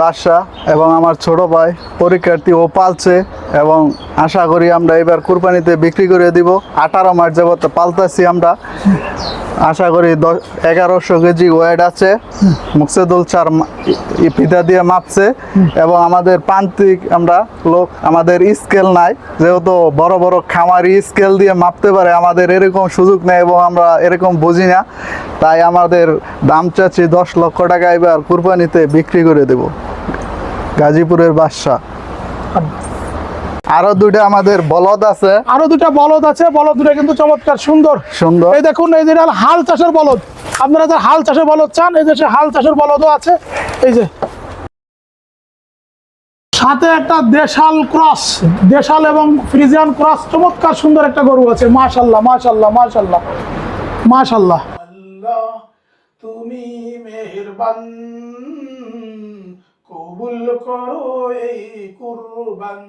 বাসা এবং আমার ছোট ভাই পরীক্ষার্থী ও পালছে এবং আশা করি আমরা এবার কোরবানিতে বিক্রি করে দিব। আঠারো মার্চ যাবত পালতাছি আমরা। আশা করি দশ, এগারোশো কেজি ওয়েট আছে। মুকসেদুল চার ফিতা দিয়ে মাপছে। এবং আমাদের প্রান্তিক আমরা লোক, আমাদের স্কেল নাই। যেহেতু বড় বড় খামারি স্কেল দিয়ে মাপতে পারে, আমাদের এরকম সুযোগ নেই এবং আমরা এরকম বুঝি না। তাই আমাদের দাম চাচ্ছি দশ লক্ষ টাকা এবার কুরবানিতে বিক্রি করে দেব। গাজীপুরের বাদশা আরও দুইটা আমাদের বলদ আছে। আরও দুটা বলদ আছে বলদ দুটা কিন্তু চমৎকার সুন্দর। সুন্দর। এই দেখুন এই যে হাল চাষের বলদ। আপনারা যারা হাল চাষের বলদ চান এই যে হাল চাষের বলদও আছে। এই যে। সাথে একটা দেশাল ক্রস দেশাল এবং ফ্রিজিয়ান ক্রস চমৎকার সুন্দর একটা গরু আছে। মাশাল্লাহ মাশাল্লাহ মাশাল্লাহ মাশাল্লাহ। আল্লাহ তুমি মেহেরবান। কবুল করো এই কুরবান।